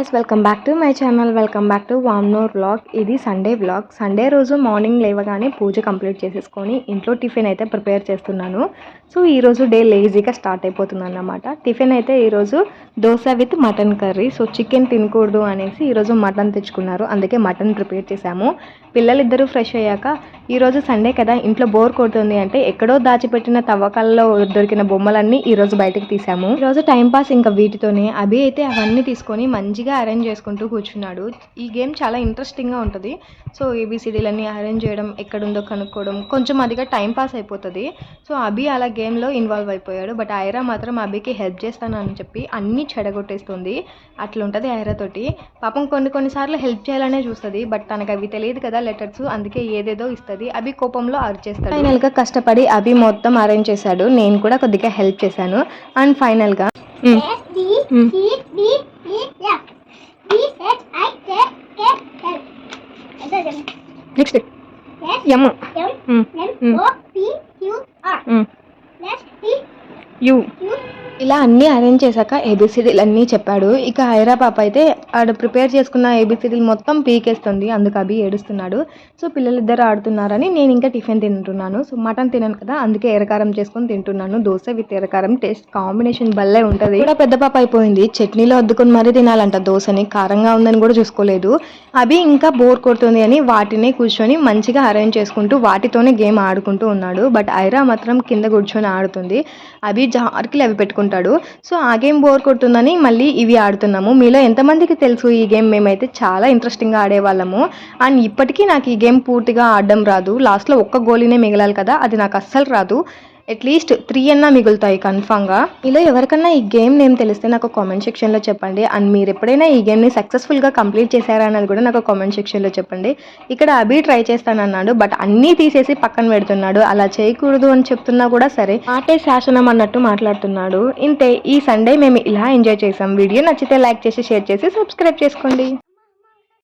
Guys welcome back to my channel welcome back to వామ్నోర్ vlog ఇది Sunday vlog Sunday రోజు morning లేవగానే పూజ complete చేసేసుకొని ఇంట్లో టిఫిన్ అయితే ప్రిపేర్ చేస్తున్నాను. సో ఈరోజు డే లేజీగా స్టార్ట్ అయిపోతుంది అన్నమాట టిఫిన్ అయితే ఈరోజు dosa with mutton curry. So chicken తినకూడదు అనేసి ఈరోజు మటన్ తెచ్చుకున్నారు. అందుకే మటన్ ప్రిపేర్ చేశాము. పిల్లలిద్దరూ ఫ్రెష్ అయ్యాక ఈరోజు సండే కదా ఇంట్లో బోర్ కొడుతుంది అంటే ఎక్కడో దాచిపెట్టిన తవ్వకాల్లో దొరికిన బొమ్మలన్నీ ఈరోజు బయటకు తీసాము ఈరోజు టైంపాస్ ఇంకా వీటితోనే. అభి అయితే అవన్నీ తీసుకొని మంచిగా అరేంజ్ చేసుకుంటూ కూర్చున్నాడు. ఈ గేమ్ చాలా ఇంట్రెస్టింగ్గా ఉంటుంది. సో ఏబిసిడీలన్నీ అరేంజ్ చేయడం ఎక్కడుందో కనుక్కోవడం కొంచెం అదిగా టైంపాస్ అయిపోతుంది. సో అభి అలా గేమ్లో ఇన్వాల్వ్ అయిపోయాడు. బట్ ఐరా మాత్రం అభికి హెల్ప్ చేస్తాను అని చెప్పి అన్నీ చెడగొట్టేస్తుంది. అట్లా ఉంటుంది ఐరాతోటి పాపం కొన్ని కొన్నిసార్లు హెల్ప్ చేయాలనే చూస్తుంది. బట్ తనకు అవి తెలియదు కదా లెటర్స్. అందుకే ఏదేదో ఇస్తుంది. అభి కోపంలో అరిచేస్తాడు. ఫైనల్గా కష్టపడి అభి మొత్తం అరేంజ్ చేశాడు. నేను కూడా కొద్దిగా హెల్ప్ చేశాను. అండ్ ఫైనల్గా E next. M. M N O P Q R S T U. ఇలా అన్నీ అరేంజ్ చేశాక ఏబిసిడీలు అన్నీ చెప్పాడు. ఇక హైరా పాప అయితే ఆడ ప్రిపేర్ చేసుకున్న ఏబిసిడీలు మొత్తం పీకేస్తుంది. అందుకు అభి ఏడుస్తున్నాడు. సో పిల్లలిద్దరు ఆడుతున్నారని నేను ఇంకా టిఫిన్ తింటున్నాను. సో మటన్ తినను కదా అందుకే ఎరకారం చేసుకొని తింటున్నాను. దోశ విత్ ఎరకారం టేస్ట్ కాంబినేషన్ భలే ఉంటుంది. కూడా పెద్ద పాప అయిపోయింది. చట్నీలో అద్దుకొని మరీ తినాలంట దోశని. కారంగా ఉందని కూడా చూసుకోలేదు. అభి ఇంకా బోర్ కొడుతుంది అని వాటినే కూర్చొని మంచిగా అరేంజ్ చేసుకుంటూ వాటితోనే గేమ్ ఆడుకుంటూ ఉన్నాడు. బట్ ఐరా మాత్రం కింద కూర్చొని ఆడుతుంది. అభి జార్కిలు అవి పెట్టుకుంటాడు. సో ఆ గేమ్ బోర్ కొడుతుందని మళ్ళీ ఇవి ఆడుతున్నాము. మీలో ఎంతమందికి తెలుసు ఈ గేమ్? మేమైతే చాలా ఇంట్రెస్టింగ్గా ఆడేవాళ్ళము. అండ్ ఇప్పటికీ నాకు ఈ గేమ్ పూర్తిగా ఆడడం రాదు. లాస్ట్లో ఒక్క గోలీనే మిగలాలి కదా. అది నాకు అస్సలు రాదు. అట్లీస్ట్ త్రీ అన్నా మిగులుతాయి కన్ఫామ్గా ఇలా ఎవరికన్నా ఈ గేమ్ నేమ్ తెలిస్తే నాకు కామెంట్ సెక్షన్లో చెప్పండి. అండ్ మీరు ఎప్పుడైనా ఈ గేమ్ని సక్సెస్ఫుల్గా కంప్లీట్ చేశారా అన్నది కూడా నాకు కామెంట్ సెక్షన్లో చెప్పండి. ఇక్కడ అభి ట్రై చేస్తానన్నాడు బట్ అన్నీ తీసేసి పక్కన పెడుతున్నాడు. అలా చేయకూడదు అని చెప్తున్నా కూడా సరే ఆటే శాసనం అన్నట్టు మాట్లాడుతున్నాడు. ఇంతే ఈ సండే మేము ఇలా ఎంజాయ్ చేసాం వీడియో నచ్చితే లైక్ చేసి షేర్ చేసి సబ్స్క్రైబ్ చేసుకోండి.